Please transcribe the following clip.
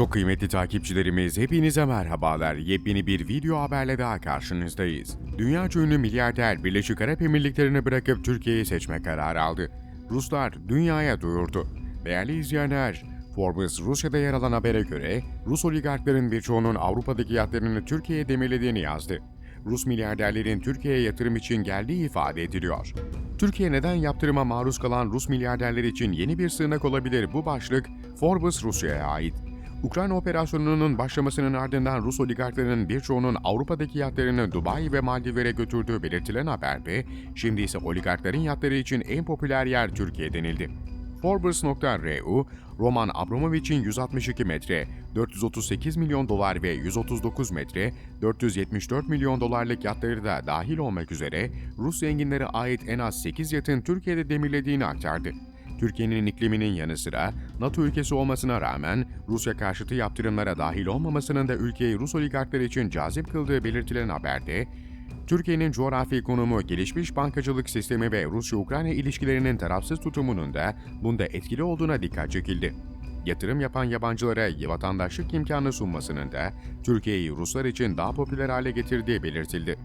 Çok kıymetli takipçilerimiz hepinize merhabalar. Yepyeni bir video haberle daha karşınızdayız. Dünya ünlü milyarder Birleşik Arap Emirlikleri'ni bırakıp Türkiye'yi seçme kararı aldı. Ruslar dünyaya duyurdu. Değerli izleyenler, Forbes Rusya'da yer alan habere göre Rus oligarkların birçoğunun Avrupa'daki yatlarını Türkiye'ye demirlediğini yazdı. Rus milyarderlerin Türkiye'ye yatırım için geldiği ifade ediliyor. Türkiye neden yaptırıma maruz kalan Rus milyarderler için yeni bir sığınak olabilir bu başlık Forbes Rusya'ya ait. Ukrayna operasyonunun başlamasının ardından Rus oligarklarının birçoğunun Avrupa'daki yatlarını Dubai ve Maldivlere götürdüğü belirtilen haberde, şimdi ise oligarkların yatları için en popüler yer Türkiye denildi. Forbes.ru, Roman Abramovich'in 162 metre, 438 milyon dolar ve 139 metre, 474 milyon dolarlık yatları da dahil olmak üzere Rus zenginlere ait en az 8 yatın Türkiye'de demirlediğini aktardı. Türkiye'nin ikliminin yanı sıra NATO ülkesi olmasına rağmen Rusya karşıtı yaptırımlara dahil olmamasının da ülkeyi Rus oligarklar için cazip kıldığı belirtilen haberde, Türkiye'nin coğrafi konumu, gelişmiş bankacılık sistemi ve Rusya-Ukrayna ilişkilerinin tarafsız tutumunun da bunda etkili olduğuna dikkat çekildi. Yatırım yapan yabancılara vatandaşlık imkanı sunmasının da Türkiye'yi Ruslar için daha popüler hale getirdiği belirtildi.